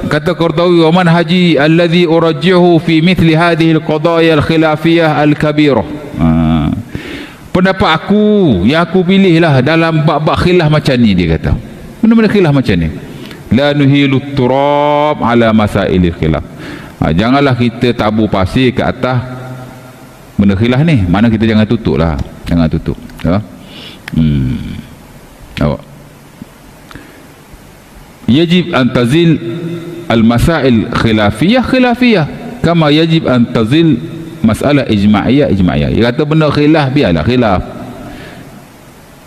kata Qurtawi wa man haji alladhi urajjihu fi mithli hadhihi al-qadaya al-khilafiyah al-kabirah. Ha. pendapat aku yang aku pilih lah dalam bab-bab khilaf macam ni dia kata. Benda-benda khilaf macam ni. La nuhilu turab ala masail khilaf. Ha, janganlah kita tabu pasir ke atas benda khilaf ni. Mana kita jangan tutup lah. Jangan tutup ya. Hmm. awak yajib an tazil al masail khilafiyah khilafiyah kama yajib an tazil masalah ijma'iyah ijma'iyah dia kata benda khilaf biarlah khilaf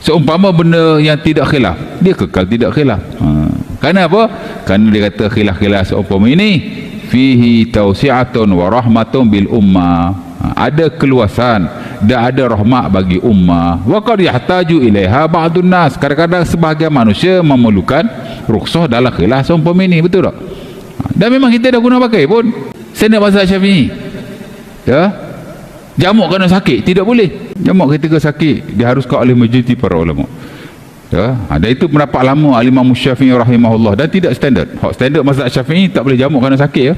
seumpama benda yang tidak khilaf dia kekal tidak khilaf ha. kerana apa? kerana dia kata khilaf-khilaf seumpama ini fihi tausi'atun wa rahmatun bil ummah ha. ada keluasan dan ada rahmat bagi ummah wa qad yahtaju ilaiha ba'dun nas kadang-kadang sebahagian manusia memerlukan rukhsah dalam khilaf seumpama ini betul tak? Ha. dan memang kita dah guna pakai pun. Nak mazhab syafi'i. Ya? Jamuk kena sakit tidak boleh. Jamuk ketika sakit diharuskan oleh majoriti para ulama. Ya? Ada itu pendapat lama al-imam syafi'i rahimahullah. Dan tidak standard. Hak standard mazhab syafi'i tak boleh jamuk kena sakit ya?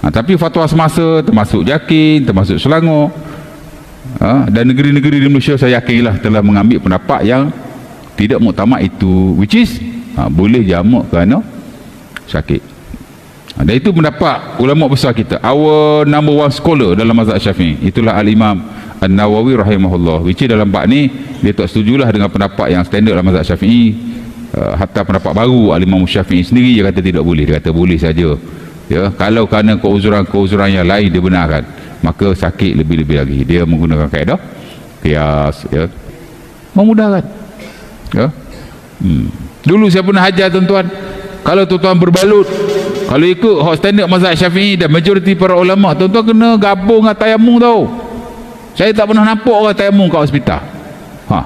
Ha, tapi fatwa semasa termasuk yakin termasuk selangor. Ha, dan negeri-negeri di Malaysia saya yakinlah telah mengambil pendapat yang tidak muktamad itu. Which is ha, boleh jamuk kerana sakit dan itu pendapat ulama besar kita. Our number one scholar dalam mazhab syafi'i. Itulah al-imam An-Nawawi rahimahullah. Which dalam bab ni dia tak setujulah dengan pendapat yang standard dalam mazhab syafi'i. Uh, hatta pendapat baru al-imam syafi'i sendiri dia kata tidak boleh. Dia kata boleh saja. Ya kalau kerana keuzuran-keuzuran yang lain dia benarkan maka sakit lebih-lebih lagi. Dia menggunakan kaedah kias ya. Memudahkan. Ya. Hmm. Dulu saya pernah hajar tuan-tuan. Kalau tuan-tuan berbalut kalau ikut hak standard mazhab syafi'i dan majoriti para ulama tuan-tuan kena gabung dengan tayamum tau. Saya tak pernah nampak orang tayamum kat hospital. Ha.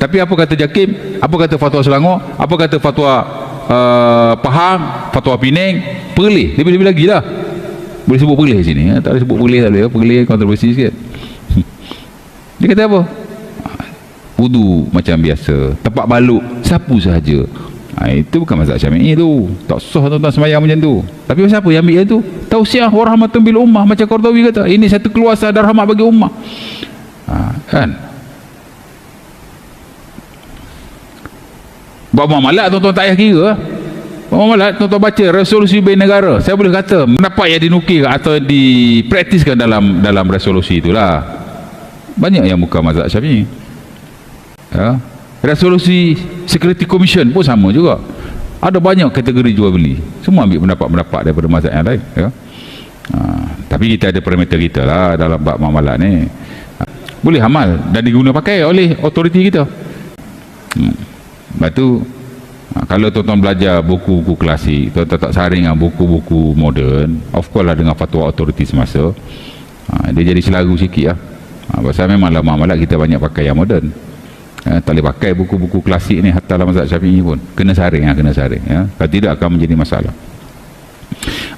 tapi apa kata Jakim? Apa kata fatwa Selangor? Apa kata fatwa uh, Pahang? Fatwa Penang? Perlih lebih-lebih lagi lah. Boleh sebut perlih sini ya? tak boleh sebut perlih tak boleh perlih kontroversi sikit. Dia kata apa wudu macam biasa tempat baluk sapu sahaja Ha, itu bukan mazhab syafi'i tu. Tak sah tuan-tuan sembahyang macam tu. Tapi siapa yang ambil tu? Tausiah wa rahmatun bil ummah macam Qardawi kata. Ini satu keluasan dan rahmat bagi ummah. Ha, kan? Bab malak tuan-tuan tak payah kira. Bab malak tuan-tuan baca resolusi bain negara. Saya boleh kata mendapat yang dinukir atau dipraktiskan dalam dalam resolusi itulah. Banyak yang bukan mazhab syafi'i. Ya resolusi security commission pun sama juga. Ada banyak kategori jual beli. Semua ambil pendapat-pendapat daripada mazhab yang lain ya? ha, tapi kita ada parameter kita lah dalam bab mamalat ni. Ha, boleh amal dan diguna pakai oleh otoriti kita. Hmm. lepas tu ha, kalau tuan-tuan belajar buku-buku klasik tuan-tuan tak saring dengan buku-buku moden of course lah dengan fatwa otoriti semasa. Ha, dia jadi selaru sikit lah. Ha, pasal memang lah mamalat kita banyak pakai yang moden ya, tak boleh pakai buku-buku klasik ni hatta dalam mazhab syafi'i pun. Kena saring ya, kena saring ya. kalau tidak akan menjadi masalah.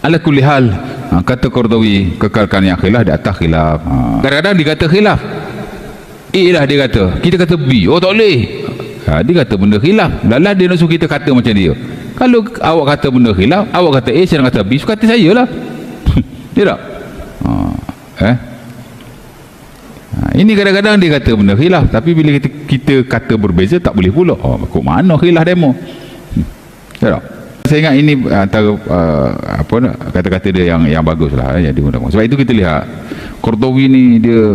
Ala kulli hal ha, kata Qardawi kekalkan yang khilaf di atas khilaf ha. kadang-kadang dia kata khilaf. A lah dia kata. Kita kata B. Oh tak boleh. Ha, dia kata benda khilaf. Lalah dia nak suruh kita kata macam dia. Kalau awak kata benda khilaf awak kata A saya kata B. Suka hati saya lah. Dia tak ha. eh Ha, ini kadang-kadang dia kata benda khilaf tapi bila kita, kita kata berbeza tak boleh pula. Oh, kok mana khilaf demo? Hmm. tak? Saya ingat ini antara uh, apa kata-kata dia yang yang bagus lah eh, yang digunakan sebab itu kita lihat Kordowi ni dia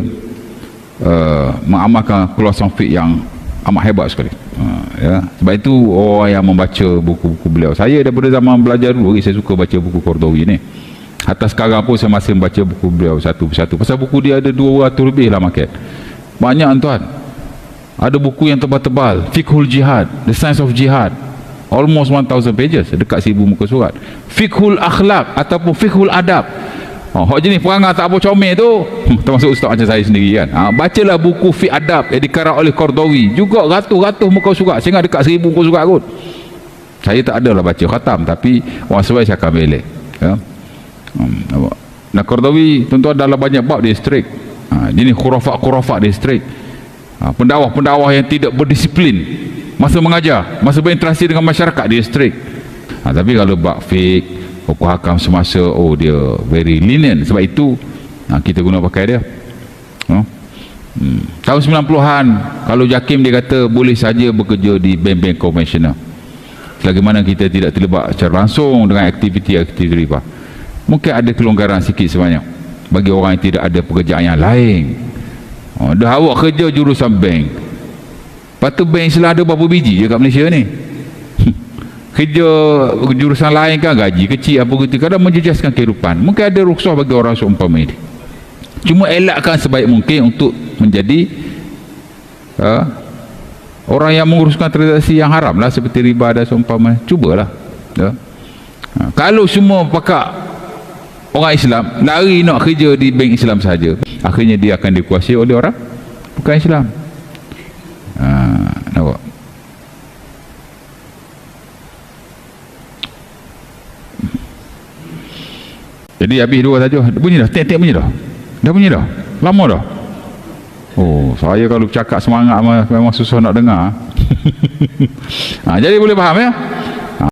uh, mengamalkan keluasan fiqh yang amat hebat sekali. Uh, ya. sebab itu orang yang membaca buku-buku beliau. Saya daripada zaman belajar dulu saya suka baca buku Kordowi ni Atas sekarang pun saya masih membaca buku beliau satu persatu. Pasal buku dia ada 200 lebih lah market. Banyak tuan. Ada buku yang tebal-tebal. Fiqhul Jihad. The Science of Jihad. Almost 1000 pages. Dekat seribu muka surat. Fiqhul Akhlak ataupun Fiqhul Adab. Oh, hak jenis perangai tak apa comel tu. Termasuk ustaz macam saya sendiri kan. Ha, bacalah buku Fiqh Adab yang dikarang oleh Kordawi. Juga ratus-ratus muka surat. Sehingga dekat seribu muka surat kot. Saya tak adalah baca khatam. Tapi orang sesuai saya akan belek. Ya. Hmm, Nah Qardawi tentu adalah banyak bab dia strict. Ha, ini khurafat-khurafat dia strict. Ha, pendawah-pendawah yang tidak berdisiplin masa mengajar, masa berinteraksi dengan masyarakat dia strict. ha, tapi kalau bak fake hukum hakam semasa oh dia very lenient sebab itu ha, kita guna pakai dia ha? hmm. tahun 90-an kalau Jakim dia kata boleh saja bekerja di bank-bank konvensional selagi mana kita tidak terlibat secara langsung dengan aktiviti-aktiviti riba mungkin ada kelonggaran sikit sebanyak. Bagi orang yang tidak ada pekerjaan yang lain. Oh, dah awak kerja jurusan bank. Lepas tu bank Islam ada berapa biji je kat Malaysia ni? Kerja jurusan lain kan gaji kecil apa gitu kadang menjejaskan kehidupan. Mungkin ada ruksah bagi orang seumpama ini. Cuma elakkan sebaik mungkin untuk menjadi uh, orang yang menguruskan transaksi yang haram lah seperti riba dan seumpama. Cubalah ya. Uh, kalau semua pakak orang Islam lari nak kerja di bank Islam saja akhirnya dia akan dikuasai oleh orang bukan Islam uh, nampak Jadi habis dua saja. Bunyi dah. Tek-tek bunyi dah. Dah bunyi dah. Lama dah. Oh, saya kalau cakap semangat memang susah nak dengar. ha, jadi boleh faham ya?